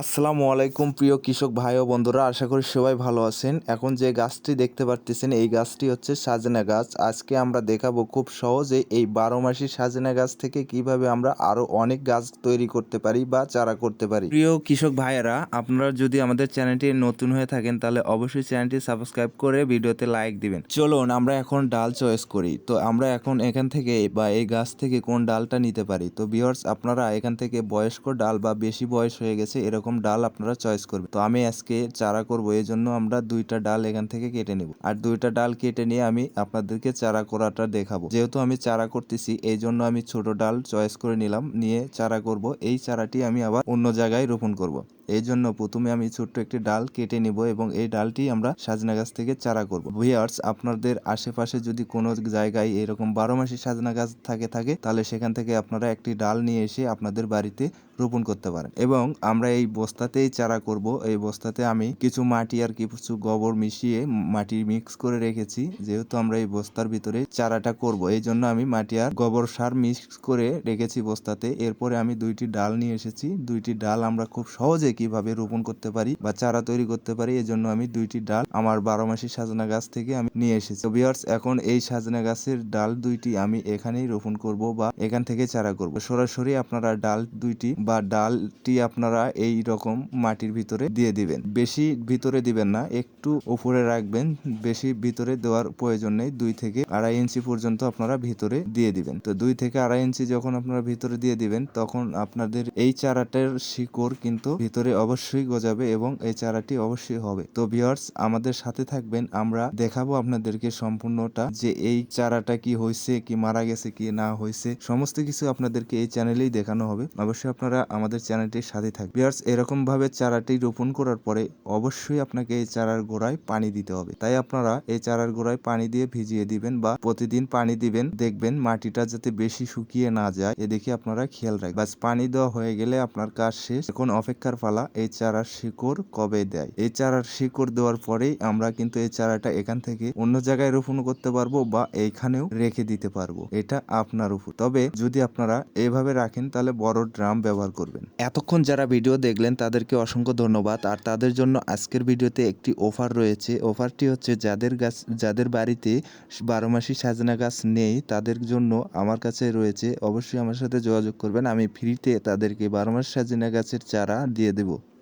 আসসালামু আলাইকুম, প্রিয় কৃষক ভাই ও বন্ধুরা। আশা করি সবাই ভালো আছেন। এখন যে গাছটি দেখতে পারতেছেন, এই গাছটি হচ্ছে সাজনা গাছ। আজকে আমরা দেখাবো খুব সহজে এই বারো মাসি সাজনা গাছ থেকে কীভাবে আমরা আরও অনেক গাছ তৈরি করতে পারি বা চারা করতে পারি। প্রিয় কৃষক ভাইয়েরা, আপনারা যদি আমাদের চ্যানেলটি নতুন হয়ে থাকেন, তাহলে অবশ্যই চ্যানেলটি সাবস্ক্রাইব করে ভিডিওতে লাইক দিবেন। চলুন, আমরা এখন ডাল চয়েস করি। তো আমরা এখন এখান থেকে বা এই গাছ থেকে কোন ডালটা নিতে পারি? তো ভিউয়ার্স, আপনারা এখান থেকে বয়স্ক ডাল বা বেশি বয়স হয়ে গেছে, এরকম ডাল আপনারা চয়েস করবেন। তো আমি আজকে চারা করব, এই জন্য আমরা দুইটা ডাল এখান থেকে কেটে নেব। আর দুইটা ডাল কেটে নিয়ে আমি আপনাদেরকে চারা করাটা দেখাবো। যেহেতু আমি চারা করতেছি, এই জন্য আমি ছোট ডাল চয়েস করে নিলাম, নিয়ে চারা করব। এই চারাটি আমি আবার অন্য জায়গায় রোপণ করব। এই জন্য প্রথমে আমি ছোট্ট একটি ডাল কেটে নিব এবং এই ডালটি আমরা সাজনা গাছ থেকে চারা করব। ভিয়ার্স আপনাদের আশেপাশে যদি কোনো জায়গায় এরকম বারো মাসি সাজনা গাছ থাকে থাকে, তাহলে সেখান থেকে আপনারা একটি ডাল নিয়ে এসে আপনাদের বাড়িতে রোপণ করতে পারেন। এবং আমরা এই বস্তাতেই চারা করব। এই বস্তাতে আমি কিছু মাটি আর কিছু গোবর মিশিয়ে মাটি মিক্স করে রেখেছি। যেহেতু আমরা এই বস্তার ভিতরে চারাটা করব এই জন্য আমি মাটি আর গোবর সার মিক্স করে রেখেছি বস্তাতে। এরপরে আমি দুইটি ডাল নিয়ে এসেছি। দুইটি ডাল আমরা খুব সহজে কীভাবে রোপণ করতে পারি বা চারা তৈরি করতে পারি এই জন্য আমি দুইটি ডাল আমার বারো মাসি সাজনা গাছ থেকে আমি নিয়ে এসেছি। ভিউয়ার্স এখন এই সাজনা গাছের ডাল দুইটি আমি এখানেই রোপণ করব বা এখান থেকে চারা করব। সরাসরি আপনারা ডাল দুইটি বা ডালটি আপনারা এই রকম মাটির ভিতরে দিয়ে দিবেন। বেশি ভিতরে দিবেন না, একটু উপরে রাখবেন। বেশি ভিতরে দেওয়ার প্রয়োজন নেই, দুই থেকে আড়াই ইঞ্চি পর্যন্ত আপনারা ভিতরে দিয়ে দিবেন। তো দুই থেকে আড়াই ইঞ্চি যখন আপনারা ভিতরে দিয়ে দিবেন, তখন আপনাদের এই চারাটার শিকড় কিন্তু ভিতরে অবশ্যই গজাবে এবং এই চারাটি অবশ্যই হবে। তো ভিউয়ার্স, আমাদের সাথে থাকবেন। আমরা দেখাবো আপনাদেরকে সম্পূর্ণটা যে এই চারাটা কি হয়েছে, কি মারা গেছে, কি না হয়েছে। সমস্ত কিছু আপনাদেরকে এই চ্যানেলেই দেখানো হবে। অবশ্যই আপনারা আমাদের চ্যানেলটির সাথে থাকবেন। ভিউয়ার্স এরকম ভাবে চারাটি রোপণ করার পরে অবশ্যই আপনাকে এই চারার গোড়ায় পানি দিতে হবে। তাই আপনারা এই চারার গোড়ায় পানি দিয়ে ভিজিয়ে দিবেন বা প্রতিদিন পানি দিবেন। দেখবেন মাটিটা যাতে বেশি শুকিয়ে না যায়। এদিকে আপনারা খেয়াল রাখবেন। বাস পানি দেওয়া হয়ে গেলে আপনার কাজ শেষ। এখন অপেক্ষার পালা এই চারার শিকড় কবে দেয়? এই চারার শিকড় দেওয়ার পরেই আমরা কিন্তু এই চারাটা এখান থেকে অন্য জায়গায় রোপণ করতে পারব বা এইখানেও রেখে দিতে পারব। এটা আপনার উপর। তবে যদি আপনারা এইভাবে রাখেন, তাহলে বড় ড্রাম ব্যবহার করবেন। এতক্ষণ যারা ভিডিও দেখলেন, তাদেরকে অসংখ্য ধন্যবাদ। আর তাদের জন্য আজকের ভিডিওতে একটি অফার রয়েছে। অফারটি হচ্ছে, যাদের গাছ, যাদের বাড়িতে বারো মাসি সাজনা গাছ নেই, তাদের জন্য আমার কাছে রয়েছে। অবশ্যই আমার সাথে যোগাযোগ করবেন। আমি ফ্রিতে তাদেরকে বারো মাস সাজনা গাছের চারা দিয়ে rendez-vous.